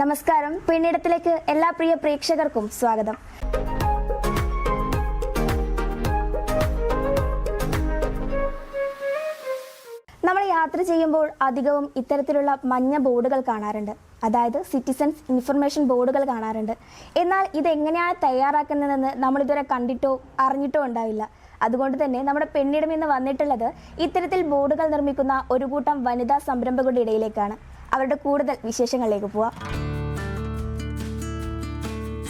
നമസ്കാരം. പിന്നിടത്തിലേക്ക് എല്ലാ പ്രിയ പ്രേക്ഷകർക്കും സ്വാഗതം. നമ്മൾ യാത്ര ചെയ്യുമ്പോൾ അധികവും ഇത്തരത്തിലുള്ള മഞ്ഞ ബോർഡുകൾ കാണാറുണ്ട്. അതായത് സിറ്റിസൻസ് ഇൻഫർമേഷൻ ബോർഡുകൾ കാണാറുണ്ട്. എന്നാൽ ഇതെങ്ങനെയാണ് തയ്യാറാക്കുന്നതെന്ന് നമ്മളിതുവരെ കണ്ടിട്ടോ അറിഞ്ഞിട്ടോ ഉണ്ടാവില്ല. അതുകൊണ്ട് തന്നെ നമ്മുടെ പെണ്ണിടം എന്ന് വന്നിട്ടുള്ളത് ഇത്തരത്തിൽ ബോർഡുകൾ നിർമ്മിക്കുന്ന ഒരു കൂട്ടം വനിതാ സംരംഭകരുടെ ഇടയിലേക്കാണ്. അവരുടെ കൂടുതൽ വിശേഷങ്ങളിലേക്ക് പോവാം.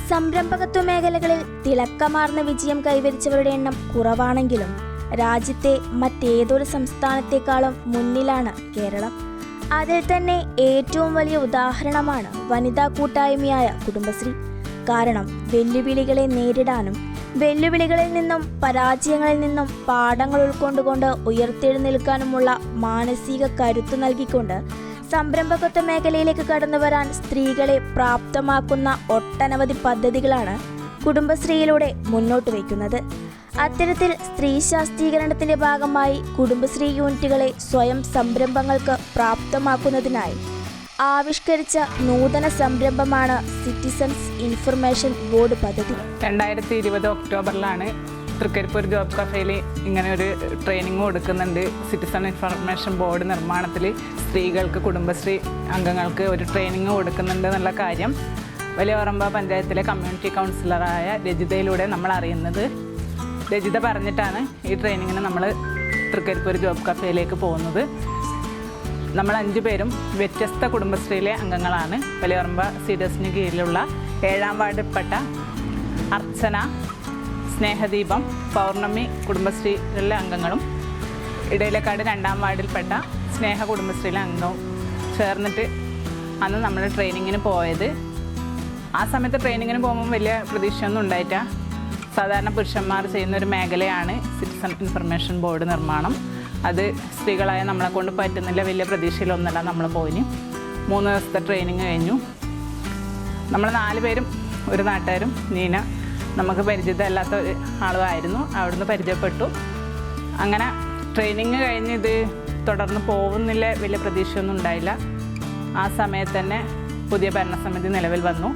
സംരംഭകത്വ മേഖലകളിൽ തിളക്കമാർന്ന വിജയം കൈവരിച്ചവരുടെ എണ്ണം കുറവാണെങ്കിലും രാജ്യത്തെ മറ്റേതൊരു സംസ്ഥാനത്തെക്കാളും മുന്നിലാണ് കേരളം. അതിൽ തന്നെ ഏറ്റവും വലിയ ഉദാഹരണമാണ് വനിതാ കൂട്ടായ്മയായ കുടുംബശ്രീ. കാരണം വെല്ലുവിളികളെ നേരിടാനും വെല്ലുവിളികളിൽ നിന്നും പരാജയങ്ങളിൽ നിന്നും പാഠങ്ങൾ ഉൾക്കൊണ്ടുകൊണ്ട് ഉയർത്തെഴുന്നേൽക്കാനുമുള്ള മാനസിക കരുത്ത് നൽകിക്കൊണ്ട് സംരംഭകത്വ മേഖലയിലേക്ക് കടന്നു വരാൻ സ്ത്രീകളെ പ്രാപ്തമാക്കുന്ന ഒട്ടനവധി പദ്ധതികളാണ് കുടുംബശ്രീയിലൂടെ മുന്നോട്ട് വയ്ക്കുന്നത്. അത്തരത്തിൽ സ്ത്രീ ശാക്തീകരണത്തിന്റെ ഭാഗമായി കുടുംബശ്രീ യൂണിറ്റുകളെ സ്വയം സംരംഭങ്ങൾക്ക് പ്രാപ്തമാക്കുന്നതിനായി ആവിഷ്കരിച്ച നൂതന സംരംഭമാണ് സിറ്റിസൺസ് ഇൻഫർമേഷൻ ബോർഡ് പദ്ധതി. രണ്ടായിരത്തി ഇരുപത് ഒക്ടോബറിലാണ് തൃക്കരിപ്പൂർ ജോബ് കഫേയിൽ ഇങ്ങനെ ഒരു ട്രെയിനിങ് കൊടുക്കുന്നുണ്ട്. സിറ്റിസൺ ഇൻഫർമേഷൻ ബോർഡ് നിർമ്മാണത്തിൽ സ്ത്രീകൾക്ക് കുടുംബശ്രീ അംഗങ്ങൾക്ക് ഒരു ട്രെയിനിങ് കൊടുക്കുന്നുണ്ട് എന്നുള്ള കാര്യം വലിയ ഓറമ്പ പഞ്ചായത്തിലെ കമ്മ്യൂണിറ്റി കൗൺസിലറായ രജിതയിലൂടെ നമ്മൾ അറിയുന്നത്. രജിത പറഞ്ഞിട്ടാണ് ഈ ട്രെയിനിങ്ങിന് നമ്മൾ തൃക്കരിപ്പൂർ ജോബ് കഫേയിലേക്ക് പോകുന്നത്. നമ്മൾ അഞ്ചു പേരും വ്യത്യസ്ത കുടുംബശ്രീയിലെ അംഗങ്ങളാണ്. വലിയറമ്പ സീഡേഴ്സിന് കീഴിലുള്ള ഏഴാം വാർഡിൽപ്പെട്ട അർച്ചന സ്നേഹദീപം പൗർണമി കുടുംബശ്രീയിലെ അംഗങ്ങളും. ഇടയിലക്കാട് രണ്ടാം വാർഡിൽപ്പെട്ട സ്നേഹ കുടുംബശ്രീയിലെ അംഗവും ചേർന്നിട്ട് അന്ന് നമ്മൾ ട്രെയിനിങ്ങിന് പോയത്. ആ സമയത്ത് ട്രെയിനിങ്ങിന് പോകുമ്പോൾ വലിയ പ്രതീക്ഷയൊന്നും ഉണ്ടായിട്ട സാധാരണ പുരുഷന്മാർ ചെയ്യുന്ന ഒരു മേഖലയാണ് സിറ്റിസൺ ഇൻഫർമേഷൻ ബോർഡ് നിർമ്മാണം. അത് സ്ത്രീകളായ നമ്മളെ കൊണ്ട് പറ്റുന്നില്ല വലിയ പ്രതീക്ഷയിലൊന്നല്ല നമ്മൾ പോയിന്. മൂന്ന് ദിവസത്തെ ട്രെയിനിങ് കഴിഞ്ഞു. നമ്മൾ നാല് പേരും ഒരു നാട്ടുകാരും നീന നമുക്ക് പരിചിതമല്ലാത്ത ഒരു ആളുമായിരുന്നു. അവിടുന്ന് പരിചയപ്പെട്ടു. അങ്ങനെ ട്രെയിനിങ് കഴിഞ്ഞ് ഇത് തുടർന്ന് പോകുന്നില്ല വലിയ പ്രതീക്ഷയൊന്നും ഉണ്ടായില്ല. ആ സമയത്ത് തന്നെ പുതിയ ഭരണസമിതി നിലവിൽ വന്നു.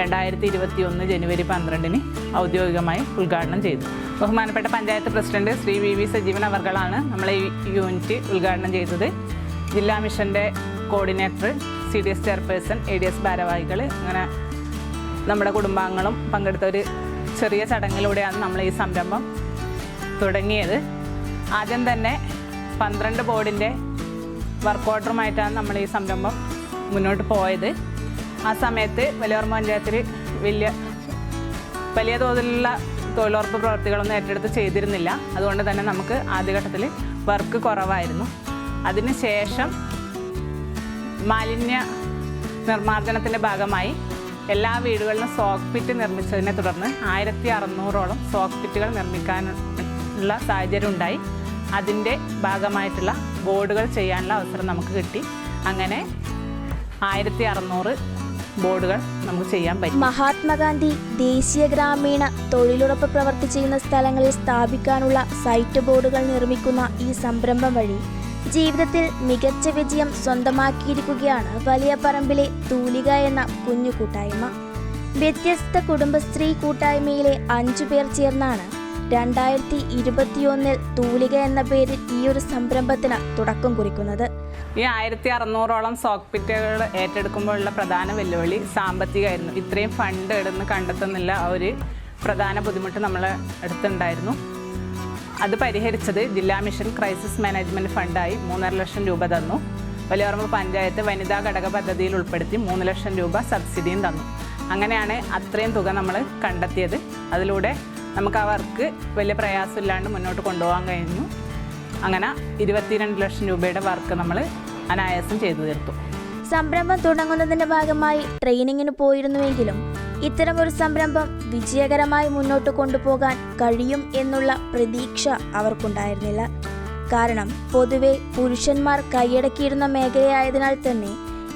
രണ്ടായിരത്തി ഇരുപത്തി ഒന്ന് ജനുവരി പന്ത്രണ്ടിന് ഔദ്യോഗികമായി ഉദ്ഘാടനം ചെയ്തു. ബഹുമാനപ്പെട്ട panchayat president Shri V V Sajeevan അവർകളാണ് നമ്മളെ ഈ യൂണിറ്റ് ഉദ്ഘാടനം ചെയ്തത്. ജില്ലാ മിഷന്റെ coordinator C D S chairperson A D S ഭാരവാഹികൾ അങ്ങനെ നമ്മുടെ കുടുംബാംഗങ്ങളും പങ്കെടുത്ത ഒരു ചെറിയ ചടങ്ങിലൂടെയാണ് നമ്മൾ ഈ സംരംഭം തുടങ്ങിയത്. ആദ്യം തന്നെ പന്ത്രണ്ട് ബോർഡിന്റെ വർക്ക് ഓർഡറുമായിട്ടാണ് നമ്മൾ ഈ സംരംഭം മുന്നോട്ട് പോയത്. ആ സമയത്ത് വലിയോർമ്മ പഞ്ചായത്തിൽ വലിയ വലിയ തോതിലുള്ള തൊഴിലുറപ്പ് പ്രവർത്തികളൊന്നും ഏറ്റെടുത്ത് ചെയ്തിരുന്നില്ല. അതുകൊണ്ട് തന്നെ നമുക്ക് ആദ്യഘട്ടത്തിൽ വർക്ക് കുറവായിരുന്നു. അതിനുശേഷം മാലിന്യ നിർമ്മാർജനത്തിന്റെ ഭാഗമായി എല്ലാ വീടുകളിലും സോക്ക് പിറ്റ് നിർമ്മിച്ചതിനെ തുടർന്ന് ആയിരത്തി അറുന്നൂറോളം സോക്ക് പിറ്റുകൾ നിർമ്മിക്കാനുള്ള സാഹചര്യം ഉണ്ടായി അതിന്റെ ഭാഗമായിട്ടുള്ള ബോർഡുകൾ ചെയ്യാനുള്ള അവസരം നമുക്ക് കിട്ടി. അങ്ങനെ ആയിരത്തി അറുന്നൂറ് ബോർഡുകൾ നമുക്ക് ചെയ്യാൻ പറ്റും. മഹാത്മാഗാന്ധി ദേശീയ ഗ്രാമീണ തൊഴിലുറപ്പ് പ്രവർത്തി ചെയ്യുന്ന സ്ഥലങ്ങളിൽ സ്ഥാപിക്കാനുള്ള സൈറ്റ് ബോർഡുകൾ നിർമ്മിക്കുന്ന ഈ സംരംഭം വഴി ജീവിതത്തിൽ മികച്ച വിജയം സ്വന്തമാക്കിയിരിക്കുകയാണ് വലിയ പറമ്പിലെ തൂലിക എന്ന കുഞ്ഞു കൂട്ടായ്മ. വ്യത്യസ്ത കുടുംബശ്രീ കൂട്ടായ്മയിലെ അഞ്ചു പേർ ചേർന്നാണ് രണ്ടായിരത്തി ഇരുപത്തിയൊന്നിൽ തൂലിക എന്ന പേരിൽ ഈ ഒരു സംരംഭത്തിന് തുടക്കം കുറിക്കുന്നത്. ഈ ആയിരത്തി അറുന്നൂറോളം സോക്പിറ്റുകൾ ഏറ്റെടുക്കുമ്പോഴുള്ള പ്രധാന വെല്ലുവിളി സാമ്പത്തികമായിരുന്നു. ഇത്രയും ഫണ്ട് ഇടുന്ന് കണ്ടെത്തുന്നില്ല ഒരു പ്രധാന ബുദ്ധിമുട്ട് നമ്മളെ അടുത്തുണ്ടായിരുന്നു. അത് പരിഹരിച്ചത് ജില്ലാ മിഷൻ ക്രൈസിസ് മാനേജ്മെന്റ് ഫണ്ടായി മൂന്നര ലക്ഷം രൂപ തന്നു. വലിയവർമ്മ പഞ്ചായത്ത് വനിതാ ഘടക പദ്ധതിയിൽ ഉൾപ്പെടുത്തി മൂന്ന് ലക്ഷം രൂപ സബ്സിഡിയും തന്നു. അങ്ങനെയാണ് അത്രയും തുക നമ്മൾ കണ്ടെത്തിയത്. അതിലൂടെ നമുക്ക് ആ വർക്ക് വലിയ പ്രയാസമില്ലാണ്ട് മുന്നോട്ട് കൊണ്ടുപോകാൻ കഴിഞ്ഞു. അങ്ങനെ ഇരുപത്തിരണ്ട് ലക്ഷം രൂപയുടെ വർക്ക് നമ്മൾ അനായാസം ചെയ്തു തീർത്തു. സംരംഭം തുടങ്ങുന്നതിന്റെ ഭാഗമായി ട്രെയിനിങ്ങിന് പോയിരുന്നുവെങ്കിലും ഇത്തരമൊരു സംരംഭം വിജയകരമായി മുന്നോട്ട് കൊണ്ടുപോകാൻ കഴിയും എന്നുള്ള പ്രതീക്ഷ അവർക്കുണ്ടായിരുന്നില്ല. കാരണം പൊതുവെ പുരുഷന്മാർ കൈയടക്കിയിരുന്ന മേഖലയായതിനാൽ തന്നെ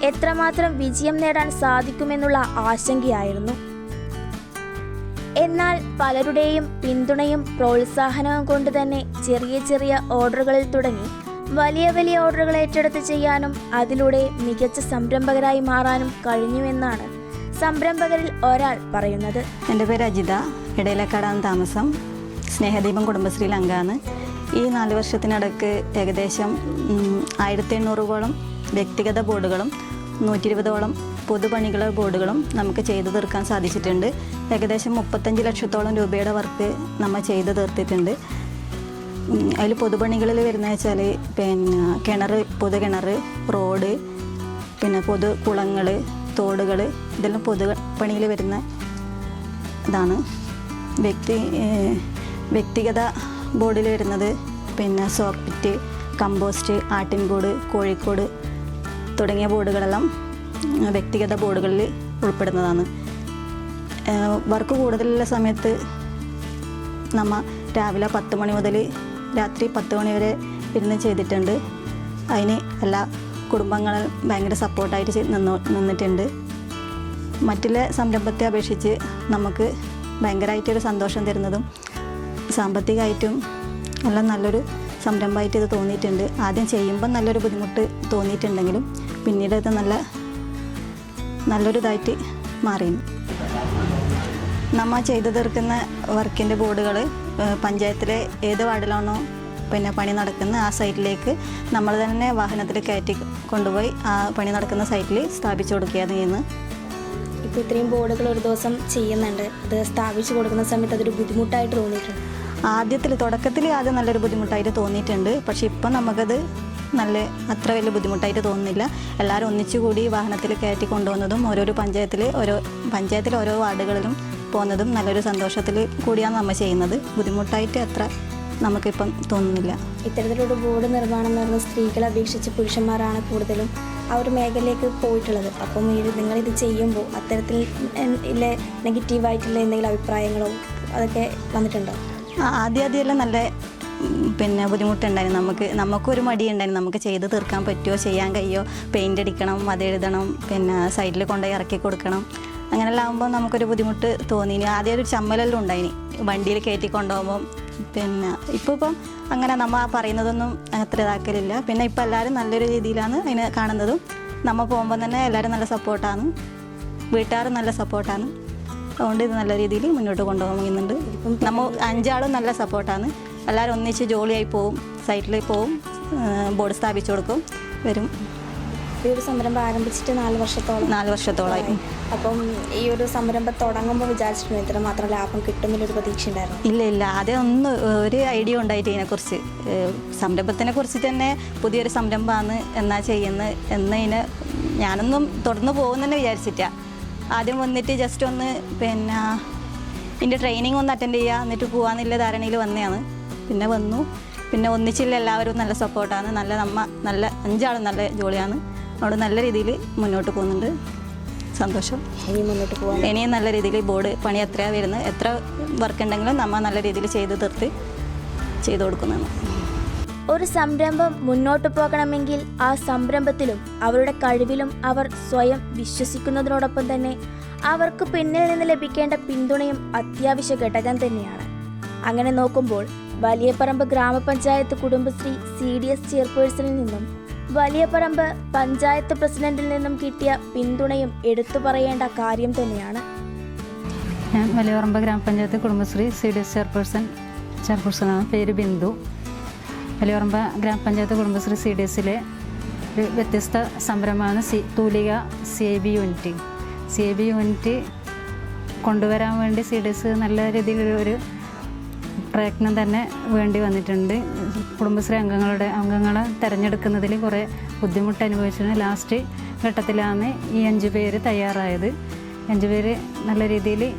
എത്രമാത്രം വിജയം നേടാൻ സാധിക്കുമെന്നുള്ള ആശങ്കയായിരുന്നു. എന്നാൽ പലരുടെയും പിന്തുണയും പ്രോത്സാഹനവും കൊണ്ട് തന്നെ ചെറിയ ചെറിയ ഓർഡറുകളിൽ തുടങ്ങി വലിയ വലിയ ഓർഡറുകൾ ഏറ്റെടുത്ത് ചെയ്യാനും അതിലൂടെ മികച്ച സംരംഭകരായി മാറാനും കഴിഞ്ഞുവെന്നാണ് സംരംഭകരിൽ ഒരാൾ പറയുന്നത്. എന്റെ പേര് അജിത. ഇടയിലക്കാടാണ് താമസം. സ്നേഹദീപം കുടുംബശ്രീയിൽ അംഗമാണ് ഈ നാല് വർഷത്തിനിടക്ക് ഏകദേശം ആയിരത്തി എണ്ണൂറോളം വ്യക്തിഗത ബോർഡുകളും നൂറ്റി ഇരുപതോളം പൊതുപണികളെ ബോർഡുകളും നമുക്ക് ചെയ്തു തീർക്കാൻ സാധിച്ചിട്ടുണ്ട്. ഏകദേശം മുപ്പത്തഞ്ച് ലക്ഷത്തോളം രൂപയുടെ വർക്ക് നമ്മൾ ചെയ്തു തീർത്തിട്ടുണ്ട്. അതിൽ പൊതുപണികളിൽ വരുന്നത് വെച്ചാൽ പിന്നെ കിണർ പൊതു കിണർ റോഡ് പിന്നെ പൊതു കുളങ്ങൾ തോടുകൾ ഇതെല്ലാം പൊതു പണിയിൽ വരുന്ന ഇതാണ്. വ്യക്തി വ്യക്തിഗത ബോർഡിൽ വരുന്നത് പിന്നെ സോപ്പിറ്റ് കമ്പോസ്റ്റ് ആട്ടിൻകൂട് കോഴിക്കോട് തുടങ്ങിയ ബോർഡുകളെല്ലാം വ്യക്തിഗത ബോർഡുകളിൽ ഉൾപ്പെടുന്നതാണ്. വർക്ക് കൂടുതലുള്ള സമയത്ത് നമ്മ രാവിലെ പത്ത് മണി മുതൽ രാത്രി പത്ത് മണി വരെ ഇരുന്ന് ചെയ്തിട്ടുണ്ട്. അതിന് എല്ലാ കുടുംബങ്ങളും ഭയങ്കര സപ്പോർട്ടായിട്ട് നിന്ന് നിന്നോ നിന്നിട്ടുണ്ട്. മറ്റുള്ള സംരംഭത്തെ അപേക്ഷിച്ച് നമുക്ക് ഭയങ്കരമായിട്ടൊരു സന്തോഷം തരുന്നതും സാമ്പത്തികമായിട്ടും എല്ലാം നല്ലൊരു സംരംഭമായിട്ട് ഇത് തോന്നിയിട്ടുണ്ട്. ആദ്യം ചെയ്യുമ്പോൾ നല്ലൊരു ബുദ്ധിമുട്ട് തോന്നിയിട്ടുണ്ടെങ്കിലും പിന്നീട് ഇത് നല്ല നല്ലൊരിതായിട്ട് മാറിയിരുന്നു നമ്മ ചെയ്തു തീർക്കുന്ന വർക്കിന്റെ ബോർഡുകൾ പഞ്ചായത്തിലെ ഏത് വാർഡിലാണോ പിന്നെ പണി നടക്കുന്ന ആ സൈറ്റിലേക്ക് നമ്മൾ തന്നെ വാഹനത്തിൽ കയറ്റി കൊണ്ടുപോയി ആ പണി നടക്കുന്ന സൈറ്റിൽ സ്ഥാപിച്ചു കൊടുക്കുകയാണ് ചെയ്യുന്നത്. ഇപ്പോൾ ഇത്രയും ബോർഡുകൾ ഒരു ദിവസം ചെയ്യുന്നുണ്ട്. അത് സ്ഥാപിച്ചു കൊടുക്കുന്ന സമയത്ത് അതൊരു ബുദ്ധിമുട്ടായിട്ട് തോന്നിയിട്ടുണ്ട്. ആദ്യത്തിൽ തുടക്കത്തിൽ ആദ്യം നല്ലൊരു ബുദ്ധിമുട്ടായിട്ട് തോന്നിയിട്ടുണ്ട്. പക്ഷേ ഇപ്പം നമുക്കത് നല്ല അത്ര വലിയ ബുദ്ധിമുട്ടായിട്ട് തോന്നുന്നില്ല. എല്ലാവരും ഒന്നിച്ചുകൂടി വാഹനത്തിൽ കയറ്റി കൊണ്ടുപോകുന്നതും ഓരോരോ പഞ്ചായത്തിൽ ഓരോ പഞ്ചായത്തിൽ ഓരോ വാർഡുകളിലും പോകുന്നതും നല്ലൊരു സന്തോഷത്തിൽ കൂടിയാണ് നമ്മൾ ചെയ്യുന്നത്. ബുദ്ധിമുട്ടായിട്ട് അത്ര നമുക്കിപ്പം തോന്നുന്നില്ല. ഇത്തരത്തിലൊരു ബോർഡ് നിർമ്മാണം എന്ന് പറയുന്നത് സ്ത്രീകളെ അപേക്ഷിച്ച് പുരുഷന്മാരാണ് കൂടുതലും ആ ഒരു മേഖലയിലേക്ക് പോയിട്ടുള്ളത്. അപ്പം ഇത് നിങ്ങളിത് ചെയ്യുമ്പോൾ അത്തരത്തിൽ ഇല്ല നെഗറ്റീവായിട്ടുള്ള എന്തെങ്കിലും അഭിപ്രായങ്ങളോ അതൊക്കെ വന്നിട്ടുണ്ടോ? ആദ്യം ആദ്യമെല്ലാം നല്ല പിന്നെ ബുദ്ധിമുട്ടുണ്ടായിരുന്നു. നമുക്ക് നമുക്കൊരു മടിയുണ്ടായിരുന്നു. നമുക്ക് ചെയ്ത് തീർക്കാൻ പറ്റുമോ ചെയ്യാൻ കഴിയുമോ പെയിന്റ് അടിക്കണം അത് എഴുതണം പിന്നെ സൈഡിൽ കൊണ്ടുപോയി ഇറക്കി കൊടുക്കണം. അങ്ങനെല്ലാം ആകുമ്പോൾ നമുക്കൊരു ബുദ്ധിമുട്ട് തോന്നി. ആദ്യം ഒരു ചമ്മലെല്ലാം ഉണ്ടായിനി. വണ്ടിയിൽ കയറ്റി കൊണ്ടുപോകുമ്പം പിന്നെ ഇപ്പോൾ ഇപ്പം അങ്ങനെ നമ്മൾ പറയുന്നതൊന്നും അത്ര ഇതാക്കലില്ല. പിന്നെ ഇപ്പോൾ എല്ലാവരും നല്ലൊരു രീതിയിലാണ് അതിനെ കാണുന്നതും. നമ്മൾ പോകുമ്പോൾ തന്നെ എല്ലാവരും നല്ല സപ്പോർട്ടാണ്. വീട്ടുകാർ നല്ല സപ്പോർട്ടാണ്. അതുകൊണ്ട് ഇത് നല്ല രീതിയിൽ മുന്നോട്ട് കൊണ്ടുപോകുന്നുണ്ട്. നമ്മൾ അഞ്ചാളും നല്ല സപ്പോർട്ടാണ്. എല്ലാവരും ഒന്നിച്ച് ജോലിയായി പോവും. സൈറ്റിൽ പോവും. ബോർഡ് സ്ഥാപിച്ചു കൊടുക്കും. വരും. ഈ ഒരു സംരംഭം ആരംഭിച്ചിട്ട് നാല് വർഷത്തോളം. നാല് വർഷത്തോളമായി അപ്പം ഈ ഒരു സംരംഭം തുടങ്ങുമ്പോൾ വിചാരിച്ചിട്ടുണ്ട് ഇത്ര മാത്രം ലാഭം കിട്ടുമെന്നൊരു പ്രതീക്ഷ ഉണ്ടായിരുന്നു? ഇല്ല ഇല്ല. അതേ ഒന്ന് ഒരു ഐഡിയ ഉണ്ടായിട്ട് ഇതിനെക്കുറിച്ച്. സംരംഭത്തിനെ കുറിച്ച് തന്നെ പുതിയൊരു സംരംഭമാണ് എന്നാ ചെയ്യുന്നത് എന്നതിന് ഞാനൊന്നും തുടർന്ന് പോകുന്നെന്നെ വിചാരിച്ചിട്ടാ ആദ്യം വന്നിട്ട് ജസ്റ്റ് ഒന്ന് പിന്നെ ഇതിന്റെ ട്രെയിനിങ് ഒന്ന് അറ്റൻഡ് ചെയ്യുക എന്നിട്ട് പോകാമെന്നുള്ള ധാരണയിൽ വന്നതാണ്. പിന്നെ വന്നു. പിന്നെ ഒന്നിച്ചില്ല എല്ലാവരും നല്ല സപ്പോർട്ടാണ് നല്ല നമ്മ നല്ല അഞ്ചാളും നല്ല ജോലിയാണ് അവിടെ നല്ല രീതിയിൽ മുന്നോട്ട് പോകുന്നുണ്ട്. സന്തോഷം. ഇനി മുന്നോട്ട് പോകാൻ ഇനിയും നല്ല രീതിയിൽ ബോർഡ് പണി എത്രയാണ് വരുന്നത് എത്ര വർക്ക് ഉണ്ടെങ്കിലും നമ്മൾ നല്ല രീതിയിൽ ചെയ്ത് തീർത്ത് ചെയ്തു കൊടുക്കുന്നതാണ്. ഒരു സംരംഭം മുന്നോട്ട് പോകണമെങ്കിൽ ആ സംരംഭത്തിലും അവരുടെ കഴിവിലും അവർ സ്വയം വിശ്വസിക്കുന്നതിനോടൊപ്പം തന്നെ അവർക്ക് പിന്നിൽ നിന്ന് ലഭിക്കേണ്ട പിന്തുണയും അത്യാവശ്യ ഘടകം തന്നെയാണ്. അങ്ങനെ നോക്കുമ്പോൾ വലിയപറമ്പ് ഗ്രാമപഞ്ചായത്ത് കുടുംബശ്രീ സി ഡി എസ് ചെയർപേഴ്സണിൽ നിന്നും വലിയപറമ്പ് പഞ്ചായത്ത് പ്രസിഡന്റിൽ നിന്നും കിട്ടിയ പിന്തുണയും എടുത്തു പറയേണ്ട കാര്യം തന്നെയാണ്. ഞാൻ വലിയപറമ്പ് ഗ്രാമപഞ്ചായത്ത് Kudumbashree C D S chairperson ചെയർപേഴ്സണാണ് പേര് ബിന്ദു. വലിയപറമ്പ് ഗ്രാമപഞ്ചായത്ത് കുടുംബശ്രീ സി ഡി എസിലെ ഒരു വ്യത്യസ്ത സംരംഭമാണ് C Thoolika C I B unit. C I B unit കൊണ്ടുവരാൻ വേണ്ടി സി ഡി എസ് നല്ല രീതിയിലൊരു പ്രയത്നം തന്നെ വേണ്ടി വന്നിട്ടുണ്ട്. കുടുംബശ്രീ അംഗങ്ങളുടെ അംഗങ്ങളെ തിരഞ്ഞെടുക്കുന്നതിൽ കുറേ ബുദ്ധിമുട്ട് അനുഭവിച്ചിരുന്നു ലാസ്റ്റ് ഘട്ടത്തിലാണ് ഈ അഞ്ച് പേര് തയ്യാറായത്. അഞ്ച് പേര് നല്ല രീതിയിൽ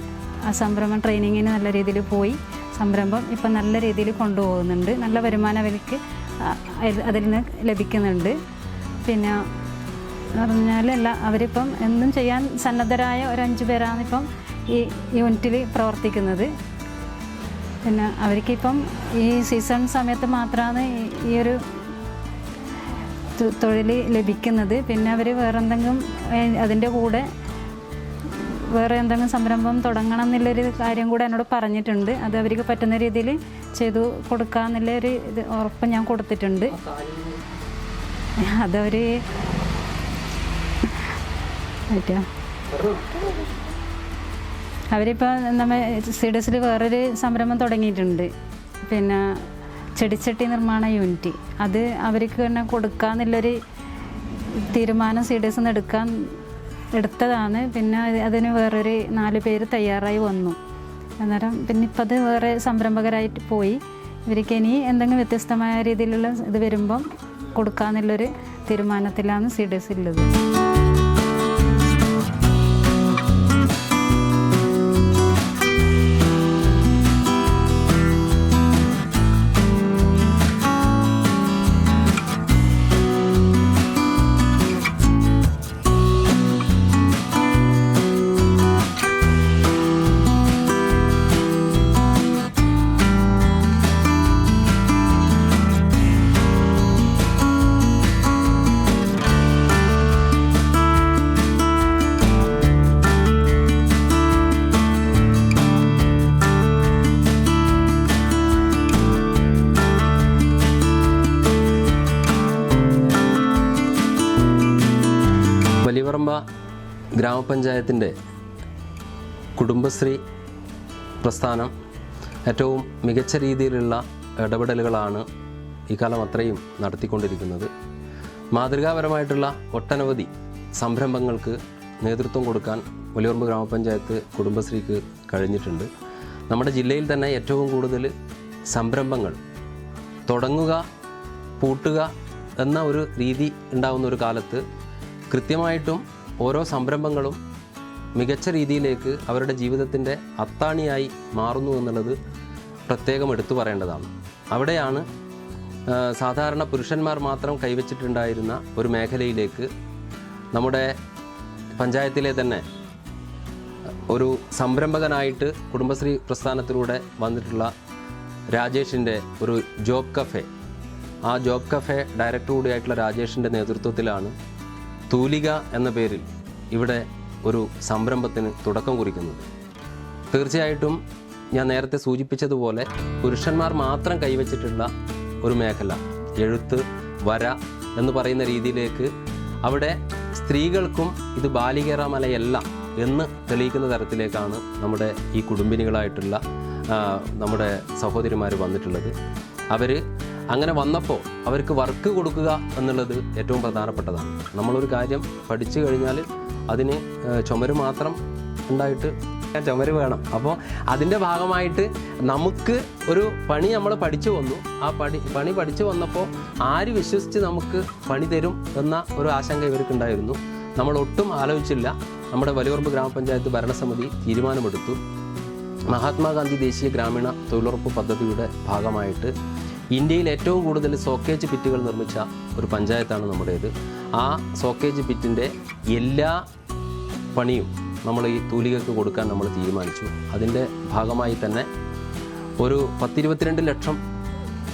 ആ സംരംഭം ട്രെയിനിങ്ങിന് നല്ല രീതിയിൽ പോയി സംരംഭം ഇപ്പം നല്ല രീതിയിൽ കൊണ്ടുപോകുന്നുണ്ട്. നല്ല വരുമാനം അവർക്ക് അതിൽ- നിന്ന് ലഭിക്കുന്നുണ്ട്. പിന്നെ പറഞ്ഞാൽ അല്ല അവരിപ്പം എന്നും ചെയ്യാൻ സന്നദ്ധരായ ഒരു അഞ്ച് പേരാണ് ഇപ്പം ഈ യൂണിറ്റിൽ പ്രവർത്തിക്കുന്നത്. പിന്നെ അവർക്കിപ്പം ഈ സീസൺ സമയത്ത് മാത്രമാണ് ഈ- ഒരു തൊഴിൽ ലഭിക്കുന്നത്. പിന്നെ അവർ വേറെ എന്തെങ്കിലും അതിന്റെ കൂടെ വേറെ എന്തെങ്കിലും സംരംഭം തുടങ്ങണം എന്നുള്ളൊരു കാര്യം കൂടെ എന്നോട് പറഞ്ഞിട്ടുണ്ട്. അത് അവർക്ക് പറ്റുന്ന രീതിയിൽ ചെയ്തു കൊടുക്കാമെന്നുള്ള ഒരു ഇത് ഉറപ്പ് ഞാൻ കൊടുത്തിട്ടുണ്ട്. അതവർ പറ്റുമോ അവരിപ്പോൾ നമ്മ സിഡസിൽ വേറൊരു സംരംഭം തുടങ്ങിയിട്ടുണ്ട്. പിന്നെ ചെടിച്ചട്ടി നിർമ്മാണ യൂണിറ്റ്. അത് അവർക്ക് തന്നെ കൊടുക്കാന്നുള്ളൊരു തീരുമാനം സി എസ് എടുക്കാൻ എടുത്തതാണ്. പിന്നെ അത് അതിന് വേറൊരു നാല് പേര് തയ്യാറായി വന്നു. അന്നേരം പിന്നെ ഇപ്പം അത് വേറെ സംരംഭകരായിട്ട് പോയി. ഇവർക്ക് ഇനി എന്തെങ്കിലും വ്യത്യസ്തമായ രീതിയിലുള്ള ഇത് വരുമ്പം കൊടുക്കാന്നുള്ളൊരു തീരുമാനത്തിലാണ് സി ഡി എസ് ഉള്ളത് വലിയപറമ്പ ഗ്രാമപഞ്ചായത്തിന്റെ കുടുംബശ്രീ പ്രസ്ഥാനം ഏറ്റവും മികച്ച രീതിയിലുള്ള ഇടപെടലുകളാണ് ഈ കാലം അത്രയും നടത്തിക്കൊണ്ടിരിക്കുന്നത്. മാതൃകാപരമായിട്ടുള്ള ഒട്ടനവധി സംരംഭങ്ങൾക്ക് നേതൃത്വം കൊടുക്കാൻ വലിയപറമ്പ് ഗ്രാമപഞ്ചായത്ത് കുടുംബശ്രീക്ക് കഴിഞ്ഞിട്ടുണ്ട്. നമ്മുടെ ജില്ലയിൽ തന്നെ ഏറ്റവും കൂടുതൽ സംരംഭങ്ങൾ തുടങ്ങുക പൂട്ടുക എന്ന ഒരു രീതി ഉണ്ടാകുന്ന ഒരു കാലത്ത് കൃത്യമായിട്ടും ഓരോ സംരംഭങ്ങളും മികച്ച രീതിയിലേക്ക് അവരുടെ ജീവിതത്തിന്റെ അത്താണിയായി മാറുന്നു എന്നുള്ളത് പ്രത്യേകം എടുത്തു പറയേണ്ടതാണ്. അവിടെയാണ് സാധാരണ പുരുഷന്മാർ മാത്രം കൈവച്ചിട്ടുണ്ടായിരുന്ന ഒരു മേഖലയിലേക്ക് നമ്മുടെ പഞ്ചായത്തിലെ തന്നെ ഒരു സംരംഭകനായിട്ട് കുടുംബശ്രീ പ്രസ്ഥാനത്തിലൂടെ വന്നിട്ടുള്ള രാജേഷിന്റെ ഒരു ജോബ് കഫേ. ആ ജോബ് കഫേ ഡയറക്ടർ കൂടിയായിട്ടുള്ള രാജേഷിന്റെ നേതൃത്വത്തിലാണ് തൂലിക എന്ന പേരിൽ ഇവിടെ ഒരു സംരംഭത്തിന് തുടക്കം കുറിക്കുന്നത്. തീർച്ചയായിട്ടും ഞാൻ നേരത്തെ സൂചിപ്പിച്ചതുപോലെ പുരുഷന്മാർ മാത്രം കൈവച്ചിട്ടുള്ള ഒരു മേഖല എഴുത്ത് വര എന്ന് പറയുന്ന രീതിയിലേക്ക് അവിടെ സ്ത്രീകൾക്കും ഇത് ബാലികേറാമലയല്ല എന്ന് തെളിയിക്കുന്ന തരത്തിലേക്കാണ് നമ്മുടെ ഈ കുടുംബിനികളായിട്ടുള്ള നമ്മുടെ സഹോദരിമാർ വന്നിട്ടുള്ളത്. അവർ അങ്ങനെ വന്നപ്പോൾ അവർക്ക് വർക്ക് കൊടുക്കുക എന്നുള്ളത് ഏറ്റവും പ്രധാനപ്പെട്ടതാണ്. നമ്മളൊരു കാര്യം പഠിച്ചു കഴിഞ്ഞാൽ അതിന് ചുമര് മാത്രം ഉണ്ടായിട്ട് ചുമര് വേണം. അപ്പോൾ അതിന്റെ ഭാഗമായിട്ട് നമുക്ക് ഒരു പണി നമ്മൾ പഠിച്ചു വന്നു. ആ പണി പണി പഠിച്ചു വന്നപ്പോൾ ആര് വിശ്വസിച്ച് നമുക്ക് പണി തരും എന്ന ഒരു ആശങ്ക ഇവർക്കുണ്ടായിരുന്നു. നമ്മൾ ഒട്ടും ആലോചിച്ചില്ല. നമ്മുടെ വലിയുറപ്പ് ഗ്രാമപഞ്ചായത്ത് ഭരണസമിതി തീരുമാനമെടുത്തു. മഹാത്മാഗാന്ധി ദേശീയ ഗ്രാമീണ തൊഴിലുറപ്പ് പദ്ധതിയുടെ ഭാഗമായിട്ട് ഇന്ത്യയിൽ ഏറ്റവും കൂടുതൽ സോക്കേജ് പിറ്റുകൾ നിർമ്മിച്ച ഒരു പഞ്ചായത്താണ് നമ്മുടേത്. ആ സോക്കേജ് പിറ്റിന്റെ എല്ലാ പണിയും നമ്മൾ ഈ തൂലികക്ക് കൊടുക്കാൻ നമ്മൾ തീരുമാനിച്ചു. അതിന്റെ ഭാഗമായി തന്നെ ഒരു പത്തിരുപത്തിരണ്ട് ലക്ഷം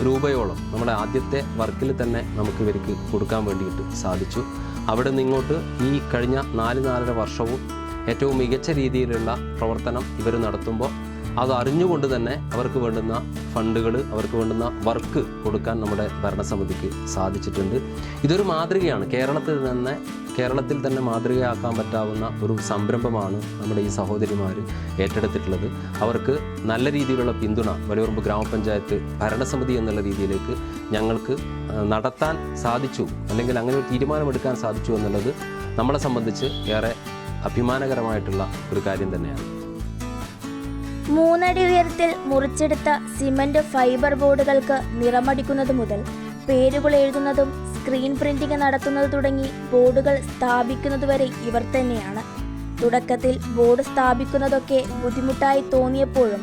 രൂപയോളം നമ്മുടെ ആദ്യത്തെ വർക്കിൽ തന്നെ നമുക്ക് ഇവർക്ക് കൊടുക്കാൻ വേണ്ടിയിട്ട് സാധിച്ചു. അവിടെ നിന്നിങ്ങോട്ട് ഈ കഴിഞ്ഞ നാല് നാലര വർഷവും ഏറ്റവും മികച്ച രീതിയിലുള്ള പ്രവർത്തനം ഇവർ നടത്തുമ്പോൾ അത് അറിഞ്ഞുകൊണ്ട് തന്നെ അവർക്ക് വേണ്ടുന്ന ഫണ്ടുകൾ അവർക്ക് വേണ്ടുന്ന വർക്ക് കൊടുക്കാൻ നമ്മുടെ ഭരണസമിതിക്ക് സാധിച്ചിട്ടുണ്ട്. ഇതൊരു മാതൃകയാണ്. കേരളത്തിൽ തന്നെ കേരളത്തിൽ തന്നെ മാതൃകയാക്കാൻ പറ്റാവുന്ന ഒരു സംരംഭമാണ് നമ്മുടെ ഈ സഹോദരിമാർ ഏറ്റെടുത്തിട്ടുള്ളത്. അവർക്ക് നല്ല രീതിയിലുള്ള പിന്തുണ വലിയറുമ്പ് ഗ്രാമപഞ്ചായത്ത് ഭരണസമിതി എന്നുള്ള രീതിയിലേക്ക് ഞങ്ങൾക്ക് നടത്താൻ സാധിച്ചു. അല്ലെങ്കിൽ അങ്ങനെ ഒരു തീരുമാനമെടുക്കാൻ സാധിച്ചു എന്നുള്ളത് നമ്മളെ സംബന്ധിച്ച് ഏറെ അഭിമാനകരമായിട്ടുള്ള ഒരു കാര്യം തന്നെയാണ്. മൂന്നടി ഉയരത്തിൽ മുറിച്ചെടുത്ത സിമന്റ് ഫൈബർ ബോർഡുകൾക്ക് നിറമടിക്കുന്നത് മുതൽ പേരുകൾ എഴുതുന്നതും സ്ക്രീൻ പ്രിന്റിംഗ് നടത്തുന്നത് തുടങ്ങി ബോർഡുകൾ സ്ഥാപിക്കുന്നതുവരെ ഇവർ തന്നെയാണ്. തുടക്കത്തിൽ ബോർഡ് സ്ഥാപിക്കുന്നതൊക്കെ ബുദ്ധിമുട്ടായി തോന്നിയപ്പോഴും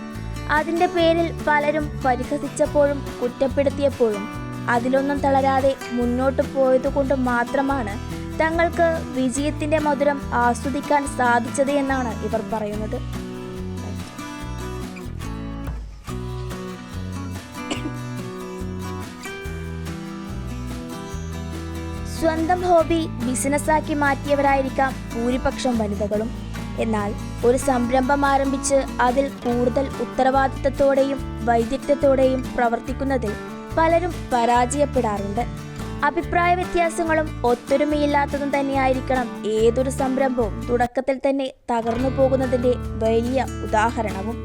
അതിന്റെ പേരിൽ പലരും പരിഹസിച്ചപ്പോഴും കുറ്റപ്പെടുത്തിയപ്പോഴും അതിലൊന്നും തളരാതെ മുന്നോട്ട് പോയതുകൊണ്ട് മാത്രമാണ് തങ്ങൾക്ക് വിജയത്തിന്റെ മധുരം ആസ്വദിക്കാൻ സാധിച്ചത് എന്നാണ് ഇവർ പറയുന്നത്. സ്വന്തം ഹോബി ബിസിനസ്സാക്കി മാറ്റിയവരായിരിക്കാം ഭൂരിപക്ഷം വനിതകളും. എന്നാൽ ഒരു സംരംഭം ആരംഭിച്ച് അതിൽ കൂടുതൽ ഉത്തരവാദിത്തത്തോടെയും വൈദഗ്ധ്യത്തോടെയും പ്രവർത്തിക്കുന്നതിൽ പലരും പരാജയപ്പെടാറുണ്ട്. അഭിപ്രായ വ്യത്യാസങ്ങളും ഒത്തൊരുമയില്ലാത്തതും തന്നെയായിരിക്കണം ഏതൊരു സംരംഭവും തുടക്കത്തിൽ തന്നെ തകർന്നു പോകുന്നതിന്റെ വലിയ ഉദാഹരണവും.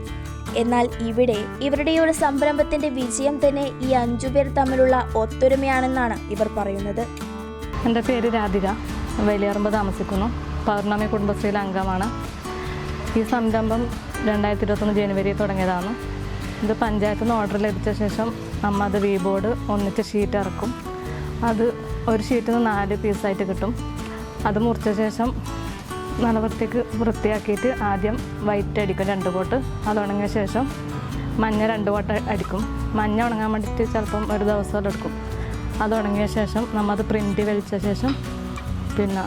എന്നാൽ ഇവിടെ ഇവരുടെ ഒരു സംരംഭത്തിന്റെ വിജയം തന്നെ ഈ അഞ്ചുപേർ തമ്മിലുള്ള ഒത്തൊരുമയാണെന്നാണ് ഇവർ പറയുന്നത്. എന്റെ പേര് രാധിക. വലിയറമ്പ് താമസിക്കുന്നു. പൗർണമി കുടുംബശ്രീയിലെ അംഗമാണ്. ഈ സംരംഭം രണ്ടായിരത്തി ഇരുപത്തൊന്ന് ജനുവരി തുടങ്ങിയതാണ്. ഇത് പഞ്ചായത്തിൽ നിന്ന് ഓർഡർ ലഭിച്ച ശേഷം അമ്മ അത് വി ബോർഡ് ഒന്നിച്ച് ഷീറ്റ് ഇറക്കും. അത് ഒരു ഷീറ്റിൽ നിന്ന് നാല് പീസായിട്ട് കിട്ടും. അത് മുറിച്ച ശേഷം നല്ല വൃത്തിക്ക് വൃത്തിയാക്കിയിട്ട് ആദ്യം വൈറ്റ് അടിക്കും രണ്ട് കോട്ട് അത് ഉണങ്ങിയ ശേഷം മഞ്ഞ രണ്ട് കോട്ട് അടിക്കും. മഞ്ഞ ഉണങ്ങാൻ വേണ്ടിയിട്ട് ചിലപ്പം ഒരു ദിവസം എടുക്കും അത് ഉണങ്ങിയ ശേഷം നമ്മൾ അത് പ്രിന്റ് വലിച്ച ശേഷം പിന്നെ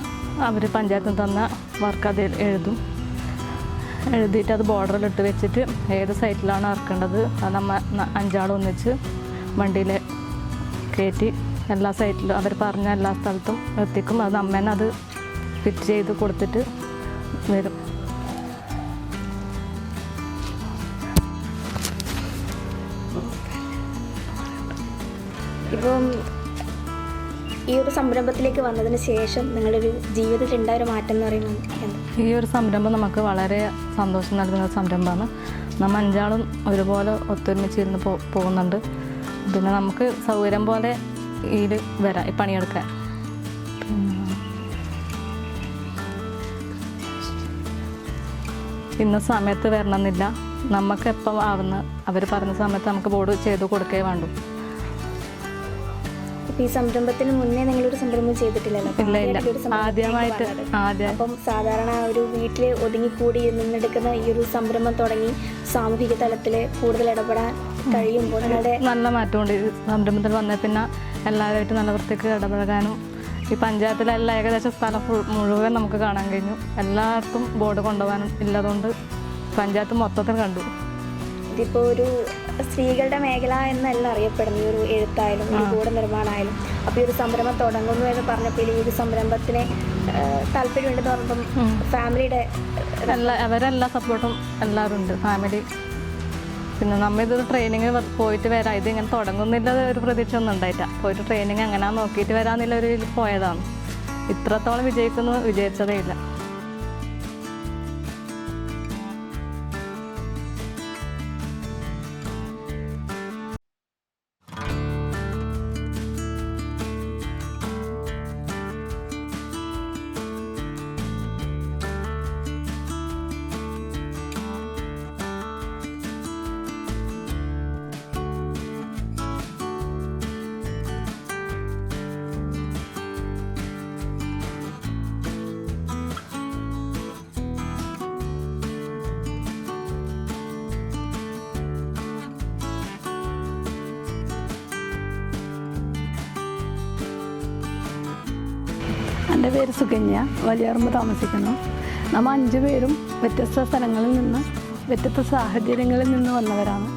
അവർ പഞ്ചായത്തിൽ തന്ന വർക്ക് അതിൽ എഴുതും. എഴുതിയിട്ട് അത് ബോർഡറിലിട്ട് വെച്ചിട്ട് ഏത് സൈറ്റിലാണ് ഇറക്കേണ്ടത് അത് നമ്മൾ ഒന്നിച്ച് വണ്ടിയിൽ കയറ്റി എല്ലാ സൈറ്റിലും അവർ പറഞ്ഞ എല്ലാ സ്ഥലത്തും എത്തിക്കും. അത് അമ്മേനെ അത് ഫിറ്റ് ചെയ്ത് കൊടുത്തിട്ട് വരും. ഇപ്പം ഈ ഒരു സംരംഭത്തിലേക്ക് വന്നതിന് ശേഷം നിങ്ങളുടെ ഒരു ജീവിതത്തിൽ ഉണ്ടായ ഒരു മാറ്റം എന്ന് പറയുന്നത് ഈ ഒരു സംരംഭം നമുക്ക് വളരെ സന്തോഷം നൽകുന്ന സംരംഭമാണ്. നമ്മൾ അഞ്ചാളും ഒരുപോലെ ഒത്തൊരുമിച്ചിരുന്ന് പോ പോകുന്നുണ്ട്. പിന്നെ നമുക്ക് സൗകര്യം പോലെ ഈ വരാം ഈ പണിയെടുക്കാൻ. ഇന്ന സമയത്ത് വരണമെന്നില്ല. നമുക്ക് എപ്പോൾ ആവുന്ന അവർ പറഞ്ഞ സമയത്ത് നമുക്ക് ബോർഡ് ചെയ്ത് കൊടുക്കേ വേണ്ടു. ഈ സംരംഭത്തിന് മുന്നേ നിങ്ങൾ ഒരു സംരംഭം ചെയ്തിട്ടില്ലല്ലോ? അപ്പൊ ആദ്യമായിട്ട് സാധാരണ ഒരു വീട്ടിൽ ഒതുങ്ങിക്കൂടി നിന്നെടുക്കുന്ന ഈ ഒരു സംരംഭം തുടങ്ങി സാമൂഹിക തലത്തിൽ കൂടുതൽ ഇടപെടാൻ കഴിയുമ്പോൾ നിങ്ങളുടെ നല്ല മാറ്റമുണ്ട് സംരംഭത്തിൽ വന്ന പിന്നെ എല്ലാവരുമായിട്ട് നല്ല വൃത്തിക്ക് ഇടപഴകാനും ഈ പഞ്ചായത്തിലെല്ലാം ഏകദേശം സ്ഥലം ഫുൾ- മുഴുവൻ നമുക്ക് കാണാൻ കഴിഞ്ഞു. എല്ലാവർക്കും ബോർഡ് കൊണ്ടുപോകാനും ഇല്ലതുകൊണ്ട് പഞ്ചായത്ത് മൊത്തത്തിൽ കണ്ടു. ഇതിപ്പോൾ ഒരു സ്ത്രീകളുടെ മേഖല എന്നല്ല അറിയപ്പെടുന്ന ഈ ഒരു എഴുത്തായാലും ഒരു കൂടെ നിർമ്മാണമായാലും അപ്പോൾ ഈ ഒരു സംരംഭം തുടങ്ങുന്നു എന്ന് പറഞ്ഞപ്പോൾ ഈ ഒരു സംരംഭത്തിന് താല്പര്യമുണ്ടെന്ന് പറഞ്ഞപ്പം ഫാമിലിയുടെ അവരെല്ലാ സപ്പോർട്ടും എല്ലാവരും ഉണ്ട് ഫാമിലി. പിന്നെ നമ്മൾ ഇതൊരു ട്രെയിനിങ് പോയിട്ട് വരാം. ഇത് ഇങ്ങനെ തുടങ്ങുന്നില്ല ഒരു പ്രതീക്ഷ ഒന്നും ഉണ്ടായിട്ടില്ല പോയിട്ട് ട്രെയിനിങ് അങ്ങനെ നോക്കിയിട്ട് വരാമെന്നുള്ള ഒരു പോയതാണ്. ഇത്രത്തോളം വിജയിക്കുന്നു വിജയിച്ചതേ ഇല്ല. പേര് സുകന്യ. വലിയാറുമ്പ് താമസിക്കുന്നു. നമ്മൾ അഞ്ച് പേരും വ്യത്യസ്ത സ്ഥലങ്ങളിൽ നിന്ന് വ്യത്യസ്ത സാഹചര്യങ്ങളിൽ നിന്ന് വന്നവരാണ്.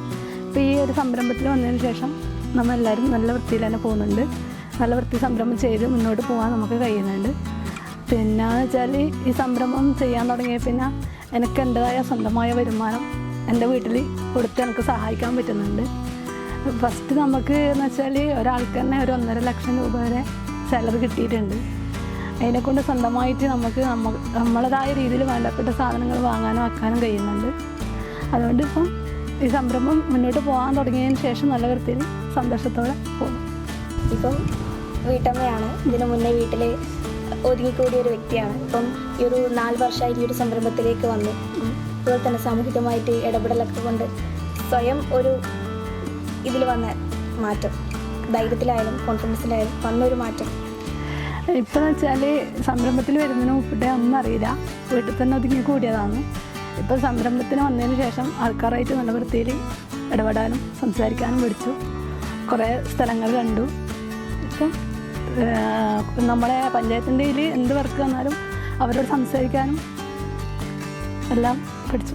ഇപ്പോൾ ഈ ഒരു സംരംഭത്തിൽ വന്നതിന് ശേഷം നമ്മൾ എല്ലാവരും നല്ല വൃത്തിയിൽ തന്നെ പോകുന്നുണ്ട്. നല്ല വൃത്തി സംരംഭം ചെയ്ത് മുന്നോട്ട് പോകാൻ നമുക്ക് കഴിയുന്നുണ്ട്. പിന്നെ വെച്ചാൽ ഈ സംരംഭം ചെയ്യാൻ തുടങ്ങിയ പിന്നെ എനിക്ക് എന്റെതായ സ്വന്തമായ വരുമാനം എന്റെ വീട്ടിൽ കൊടുത്ത് എനിക്ക് സഹായിക്കാൻ പറ്റുന്നുണ്ട്. ഫസ്റ്റ് നമുക്ക് എന്ന് വെച്ചാൽ ഒരാൾക്ക് തന്നെ ഒരു ഒന്നര ലക്ഷം രൂപ വരെ സാലറി കിട്ടിയിട്ടുണ്ട്. അതിനെക്കൊണ്ട് സ്വന്തമായിട്ട് നമുക്ക് നമ്മ നമ്മളതായ രീതിയിൽ വേണ്ടപ്പെട്ട സാധനങ്ങൾ വാങ്ങാനും വെക്കാനും കഴിയുന്നുണ്ട്. അതുകൊണ്ട് ഇപ്പം ഈ സംരംഭം മുന്നോട്ട് പോകാൻ തുടങ്ങിയതിന് ശേഷം നല്ല വൃത്തിയിൽ സന്തോഷത്തോടെ പോകും. ഇപ്പം വീട്ടമ്മയാണ്. ഇതിനു മുന്നേ വീട്ടിൽ ഒതുങ്ങിക്കൂടിയ ഒരു വ്യക്തിയാണ്. ഇപ്പം ഈ ഒരു നാല് വർഷമായി ഈ ഒരു സംരംഭത്തിലേക്ക് വന്നു. അതുപോലെ തന്നെ സാമൂഹികമായിട്ട് ഇടപെടലൊക്കെ കൊണ്ട് സ്വയം ഒരു ഇതിൽ വന്ന മാറ്റം. ധൈര്യത്തിലായാലും കോൺഫിഡൻസിലായാലും വന്നൊരു മാറ്റം. ഇപ്പം എന്ന് വെച്ചാൽ സംരംഭത്തിൽ വരുന്നതിന് മുപ്പിട്ട് ഒന്നും അറിയില്ല വീട്ടിൽ തന്നെ ഒതുങ്ങി കൂടിയതാണ്. ഇപ്പോൾ സംരംഭത്തിന് വന്നതിന് ശേഷം ആൾക്കാരായിട്ട് നല്ല വൃത്തിയിൽ ഇടപെടാനും സംസാരിക്കാനും പഠിച്ചു കുറേ സ്ഥലങ്ങൾ കണ്ടു. ഇപ്പം നമ്മുടെ പഞ്ചായത്തിന്റെ ഇതിൽ എന്ത് വർക്ക് വന്നാലും അവരോട് സംസാരിക്കാനും എല്ലാം പഠിച്ചു.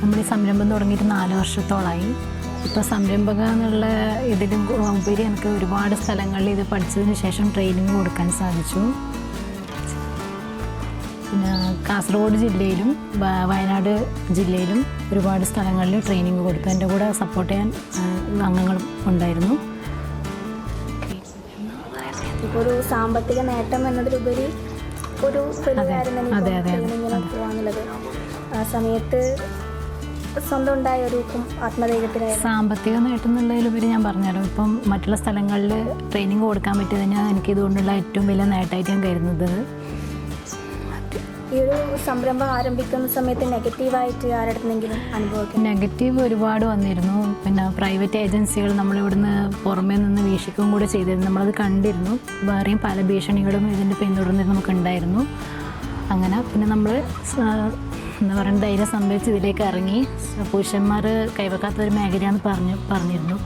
നമ്മൾ ഈ സംരംഭം തുടങ്ങിയിട്ട് നാല് വർഷത്തോളമായി ഇപ്പോൾ സംരംഭക എന്നുള്ള ഇതിലും ഉപരി എനിക്ക് ഒരുപാട് സ്ഥലങ്ങളിൽ ഇത് പഠിച്ചതിന് ശേഷം ട്രെയിനിങ് കൊടുക്കാൻ സാധിച്ചു. പിന്നെ കാസർഗോഡ് ജില്ലയിലും വയനാട് ജില്ലയിലും ഒരുപാട് സ്ഥലങ്ങളിൽ ട്രെയിനിങ് കൊടുത്തു. എന്റെ കൂടെ സപ്പോർട്ട് ചെയ്യാൻ അംഗങ്ങളും ഉണ്ടായിരുന്നു. ഒരു സാമ്പത്തിക നേട്ടം എന്നതിലുപരി ഒരു അതെ, അതെ, അതെ, ആ സമയത്ത് സ്വന്തം ഉണ്ടായ ഒരു ആത്മധൈര്യത്തിനായിരുന്നു സാമ്പത്തിക നേട്ടം എന്നുള്ളതിലുപരി ഞാൻ പറഞ്ഞല്ലോ ഇപ്പം മറ്റുള്ള സ്ഥലങ്ങളിൽ ട്രെയിനിങ് കൊടുക്കാൻ പറ്റിയത് തന്നെയാണ് എനിക്ക് ഇതുകൊണ്ടുള്ള ഏറ്റവും വലിയ നേട്ടമായിട്ട് ഞാൻ കരുതുന്നത്. ഈ ഒരു സംരംഭം ആരംഭിക്കുന്ന സമയത്ത് നെഗറ്റീവായിട്ട് ആരുടെന്നെങ്കിലും അനുഭവിക്കും നെഗറ്റീവ് ഒരുപാട് വന്നിരുന്നു. പിന്നെ പ്രൈവറ്റ് ഏജൻസികൾ നമ്മളിവിടുന്ന് പുറമേ നിന്ന് വീക്ഷിക്കുകയും കൂടെ ചെയ്തിരുന്നു. നമ്മളത് കണ്ടിരുന്നു. വേറെയും പല ഭീഷണികളും ഇതിന്റെ പിന്തുടർന്ന് നമുക്ക് ഉണ്ടായിരുന്നു. അങ്ങനെ പിന്നെ നമ്മൾ എന്താ പറയുക ധൈര്യം സംഭവിച്ച് ഇതിലേക്ക് ഇറങ്ങി. പുരുഷന്മാർ കൈവക്കാത്ത ഒരു മേഖലയാണെന്ന് പറഞ്ഞു പറഞ്ഞിരുന്നു.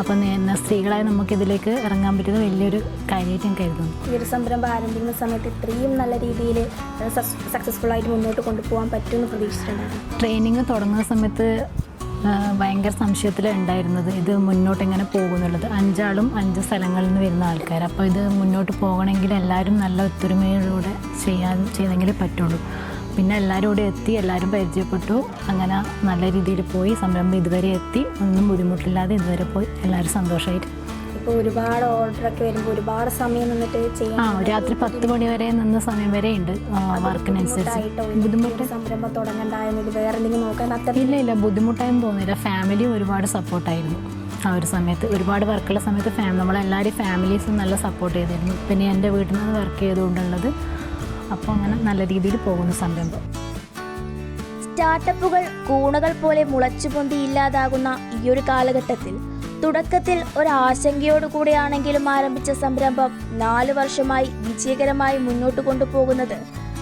അപ്പം എന്ന സ്ത്രീകളായി നമുക്കിതിലേക്ക് ഇറങ്ങാൻ പറ്റുന്ന വലിയൊരു കാര്യമായിട്ട് ഞാൻ കരുതുന്നു. ഈ ഒരു സംരംഭം ആരംഭിക്കുന്ന സമയത്ത് ഇത്രയും നല്ല രീതിയിൽ സക്സസ്ഫുൾ ആയിട്ട് മുന്നോട്ട് കൊണ്ടുപോകാൻ പറ്റുമെന്ന് പ്രതീക്ഷിച്ചിട്ടുണ്ടായിരുന്നു. ട്രെയിനിങ് തുടങ്ങുന്ന സമയത്ത് ഭയങ്കര സംശയത്തിലാണ് ഉണ്ടായിരുന്നത്. ഇത് മുന്നോട്ട് എങ്ങനെ പോകുന്നുള്ളത്? അഞ്ചാളും അഞ്ച് സ്ഥലങ്ങളിൽ നിന്ന് വരുന്ന ആൾക്കാർ അപ്പോൾ ഇത് മുന്നോട്ട് പോകണമെങ്കിൽ എല്ലാവരും നല്ല ഒത്തൊരുമയിലൂടെ ചെയ്യാൻ ചെയ്തെങ്കിലേ പറ്റുള്ളൂ. പിന്നെ എല്ലാവരും കൂടെ എത്തി എല്ലാവരും പരിചയപ്പെട്ടു. അങ്ങനെ നല്ല രീതിയിൽ പോയി സംരംഭം ഇതുവരെ എത്തി. ഒന്നും ബുദ്ധിമുട്ടില്ലാതെ ഇതുവരെ പോയി. എല്ലാവരും സന്തോഷമായിട്ട് ഇപ്പോൾ ഒരുപാട് ഓർഡറൊക്കെ വരുമ്പോൾ ഒരുപാട് സമയം നിന്നിട്ട് ചെയ്യാം ആ രാത്രി പത്ത് മണി വരെ നിന്ന സമയം വരെ ഉണ്ട്. വർക്കിനനുസരിച്ച് ബുദ്ധിമുട്ട്? സംരംഭം തുടങ്ങണ്ടായിരുന്നു വേറെ എന്തെങ്കിലും നോക്കാൻ ഇല്ല ഇല്ല. ബുദ്ധിമുട്ടായെന്ന് തോന്നില്ല ഫാമിലി ഒരുപാട് സപ്പോർട്ടായിരുന്നു ആ ഒരു സമയത്ത്. ഒരുപാട് വർക്കുള്ള സമയത്ത് ഫാമിലി നമ്മളെല്ലാവരും ഫാമിലീസും നല്ല സപ്പോർട്ട് ചെയ്തിരുന്നു. പിന്നെ എന്റെ വീട്ടിൽ നിന്ന് വർക്ക് ചെയ്തുകൊണ്ടുള്ളത് അപ്പോൾ അങ്ങനെ നല്ല രീതിയിൽ പോകുന്ന സംരംഭം. സ്റ്റാർട്ടപ്പുകൾ കൂണുകൾ പോലെ മുളച്ചുപൊന്തി ഇല്ലാതാകുന്ന ഈ ഒരു കാലഘട്ടത്തിൽ തുടക്കത്തിൽ ഒരു ഒരാശങ്കയോടുകൂടിയാണെങ്കിലും ആരംഭിച്ച സംരംഭം നാലു വർഷമായി വിജയകരമായി മുന്നോട്ട് കൊണ്ടുപോകുന്നത്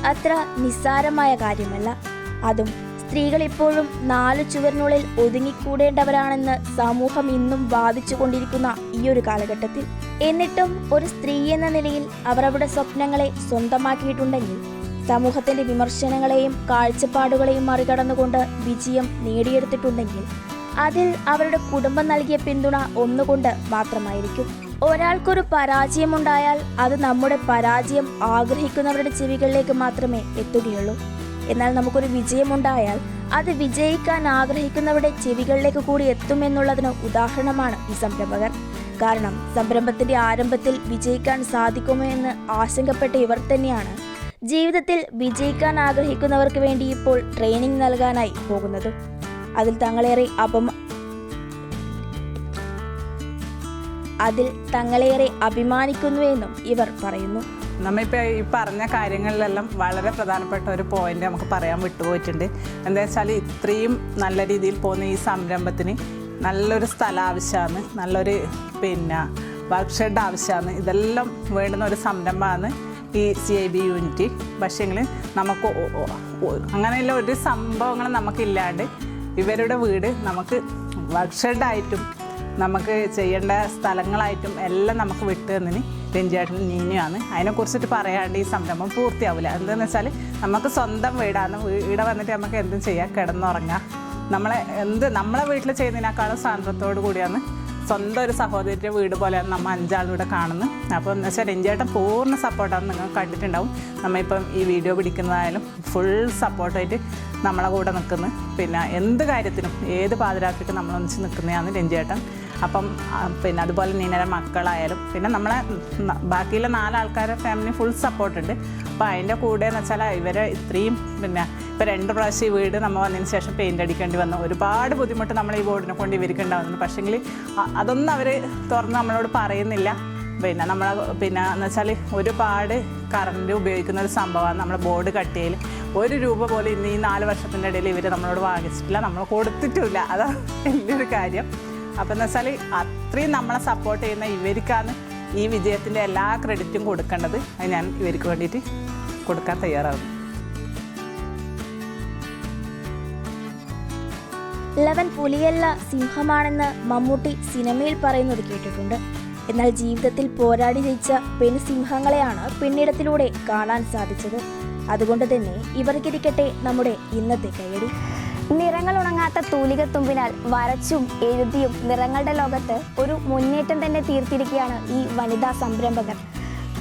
അത്ര നിസ്സാരമായ കാര്യമല്ല. അതും സ്ത്രീകൾ ഇപ്പോഴും നാല് ചുവരിനുള്ളിൽ ഒതുങ്ങിക്കൂടേണ്ടവരാണെന്ന് സമൂഹം ഇന്നും വാദിച്ചുകൊണ്ടിരിക്കുന്ന ഈ ഒരു കാലഘട്ടത്തിൽ. എന്നിട്ടും ഒരു സ്ത്രീ എന്ന നിലയിൽ അവർ അവരുടെ സ്വപ്നങ്ങളെ സ്വന്തമാക്കിയിട്ടുണ്ടെങ്കിൽ സമൂഹത്തിന്റെ വിമർശനങ്ങളെയും കാഴ്ചപ്പാടുകളെയും മറികടന്നുകൊണ്ട് വിജയം നേടിയെടുത്തിട്ടുണ്ടെങ്കിൽ അതിൽ അവരുടെ കുടുംബം നൽകിയ പിന്തുണ ഒന്നുകൊണ്ട് മാത്രമായിരിക്കും. ഒരാൾക്കൊരു പരാജയമുണ്ടായാൽ അത് നമ്മുടെ പരാജയം ആഗ്രഹിക്കുന്നവരുടെ ചെവികളിലേക്ക് മാത്രമേ എത്തുകയുള്ളൂ. എന്നാൽ നമുക്കൊരു വിജയമുണ്ടായാൽ അത് വിജയിക്കാൻ ആഗ്രഹിക്കുന്നവരുടെ ചെവികളിലേക്ക് കൂടി എത്തുമെന്നുള്ളതിന് ഉദാഹരണമാണ് ഈ സംരംഭകർ കാരണം സംരംഭത്തിന്റെ ആരംഭത്തിൽ വിജയിക്കാൻ സാധിക്കുമോ എന്ന് ആശങ്കപ്പെട്ട ഇവർ തന്നെയാണ്. ജീവിതത്തിൽ വിജയിക്കാൻ ആഗ്രഹിക്കുന്നവർക്ക് വേണ്ടി ഇപ്പോൾ ട്രെയിനിങ് നൽകാനായി പോകുന്നത്. അതിൽ തങ്ങളേറെ അപമ അതിൽ തങ്ങളേറെ അഭിമാനിക്കുന്നുവെന്നും ഇവർ പറയുന്നു. നമ്മളിപ്പോൾ ഈ പറഞ്ഞ കാര്യങ്ങളിലെല്ലാം വളരെ പ്രധാനപ്പെട്ട ഒരു പോയിന്റ് നമുക്ക് പറയാൻ വിട്ടുപോയിട്ടുണ്ട്. എന്താ വെച്ചാൽ ഇത്രയും നല്ല രീതിയിൽ പോകുന്ന ഈ സംരംഭത്തിന് നല്ലൊരു സ്ഥലം ആവശ്യമാണ് നല്ലൊരു പിന്നെ വർക്ക് ഷെഡ് ആവശ്യമാണ്. ഇതെല്ലാം വേണ്ടുന്ന ഒരു സംരംഭമാണ് ഈ സി ഐ ബി യൂണിറ്റ് പക്ഷേങ്കിൽ നമുക്ക് അങ്ങനെയുള്ള ഒരു സംഭവങ്ങൾ നമുക്കില്ലാണ്ട് ഇവരുടെ വീട് നമുക്ക് വർക്ക് ഷെഡായിട്ടും നമുക്ക് ചെയ്യേണ്ട സ്ഥലങ്ങളായിട്ടും എല്ലാം നമുക്ക് വിട്ടു തന്നതിന് രഞ്ജേട്ടൻ നീനുമാണ്. അതിനെക്കുറിച്ചിട്ട് പറയാണ്ട് ഈ സംരംഭം പൂർത്തിയാവില്ല എന്താണെന്ന് വെച്ചാൽ നമുക്ക് സ്വന്തം വീടാണ്. വീട് വന്നിട്ട് നമുക്ക് എന്തും ചെയ്യാം. കിടന്നുറങ്ങാം. നമ്മളെ എന്ത് നമ്മളെ വീട്ടിൽ ചെയ്യുന്നതിനേക്കാളും സ്വാതന്ത്ര്യത്തോടു കൂടിയാണ് സ്വന്തം ഒരു സഹോദരിയുടെ വീട് പോലെയാണ് നമ്മൾ അഞ്ചാളിവിടെ കാണുന്നത് അപ്പോൾ എന്ന് വെച്ചാൽ രഞ്ജേട്ടൻ പൂർണ സപ്പോർട്ടാണ് നിങ്ങൾ കണ്ടിട്ടുണ്ടാവും. നമ്മളിപ്പം ഈ വീഡിയോ പിടിക്കുന്നതായാലും ഫുൾ സപ്പോർട്ടായിട്ട് നമ്മളെ കൂടെ നിൽക്കുന്നു. പിന്നെ എന്ത് കാര്യത്തിനും ഏത് പാതിരാക്കിയിട്ട് നമ്മളൊന്നിച്ച് നിൽക്കുന്നതാണ് രഞ്ജേട്ടൻ. അപ്പം പിന്നെ അതുപോലെ നീനയുടെ മക്കളായാലും പിന്നെ നമ്മളെ ബാക്കിയുള്ള നാലാൾക്കാരെ ഫാമിലി ഫുൾ സപ്പോർട്ടുണ്ട് അപ്പോൾ അതിന്റെ കൂടെ എന്ന് വെച്ചാൽ ഇവരെ ഇത്രയും പിന്നെ ഇപ്പോൾ രണ്ട് പ്രാവശ്യം ഈ വീട് നമ്മൾ വന്നതിന് ശേഷം പെയിന്റ് അടിക്കേണ്ടി വന്നു. ഒരുപാട് ബുദ്ധിമുട്ട് നമ്മൾ ഈ ബോർഡിനെ കൊണ്ട് ഇവർക്ക് ഉണ്ടാവുന്നു പക്ഷേങ്കിൽ അതൊന്നും അവർ തുറന്ന് നമ്മളോട് പറയുന്നില്ല. പിന്നെ നമ്മൾ പിന്നെ എന്ന് വെച്ചാൽ ഒരുപാട് കറണ്ട് ഉപയോഗിക്കുന്ന ഒരു സംഭവമാണ് നമ്മൾ ബോർഡ് കട്ടിയിൽ ഒരു രൂപ പോലും ഇന്ന് ഈ നാല് വർഷത്തിന്റെ ഇടയിൽ ഇവർ നമ്മളോട് വാങ്ങിച്ചിട്ടില്ല. നമ്മൾ കൊടുത്തിട്ടുമില്ല അതാണ് വലിയൊരു കാര്യം. അപ്പം എന്ന് വെച്ചാൽ അത്രയും നമ്മളെ സപ്പോർട്ട് ചെയ്യുന്ന ഇവർക്കാണ് ഈ വിജയത്തിന്റെ എല്ലാ ക്രെഡിറ്റും കൊടുക്കേണ്ടത്. അത് ഞാൻ ഇവർക്ക് വേണ്ടിയിട്ട് കൊടുക്കാൻ തയ്യാറാകുന്നു ലവൻ പുലിയല്ല സിംഹമാണെന്ന് മമ്മൂട്ടി സിനിമയിൽ പറയുന്നത് കേട്ടിട്ടുണ്ട്. എന്നാൽ ജീവിതത്തിൽ പോരാടി ജയിച്ച പെൺസിംഹങ്ങളെയാണ് പിന്നിടത്തിലൂടെ കാണാൻ സാധിച്ചത്. അതുകൊണ്ട് തന്നെ ഇവർക്കിരിക്കട്ടെ നമ്മുടെ ഇന്നത്തെ കയ്യടി. നിറങ്ങൾ ഉണങ്ങാത്ത തൂലികത്തുമ്പിനാൽ വരച്ചും എഴുതിയും നിറങ്ങളുടെ ലോകത്ത് ഒരു മുന്നേറ്റം തന്നെ തീർത്തിരിക്കുകയാണ് ഈ വനിതാ സംരംഭകർ.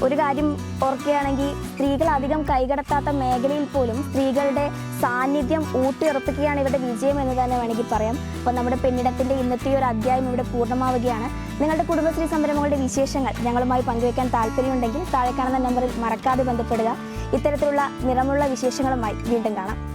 ഒരു കാര്യം ഓർക്കുകയാണെങ്കിൽ സ്ത്രീകൾ അധികം കൈകടത്താത്ത മേഖലയിൽ പോലും സ്ത്രീകളുടെ സാന്നിധ്യം ഊട്ടിയുറപ്പിക്കുകയാണ് ഇവരുടെ വിജയം എന്ന് തന്നെ വേണമെങ്കിൽ പറയാം. അപ്പോൾ നമ്മുടെ പെണ്ണിടത്തിന്റെ ഇന്നത്തെ ഒരു അധ്യായം ഇവിടെ പൂർണമാവുകയാണ്. നിങ്ങളുടെ കുടുംബശ്രീ സംരംഭങ്ങളുടെ വിശേഷങ്ങൾ ഞങ്ങളുമായി പങ്കുവയ്ക്കാൻ താല്പര്യമുണ്ടെങ്കിൽ താഴെ കാണുന്ന നമ്പറിൽ മറക്കാതെ ബന്ധപ്പെടുക. ഇത്തരത്തിലുള്ള നിറമുള്ള വിശേഷങ്ങളുമായി വീണ്ടും കാണാം.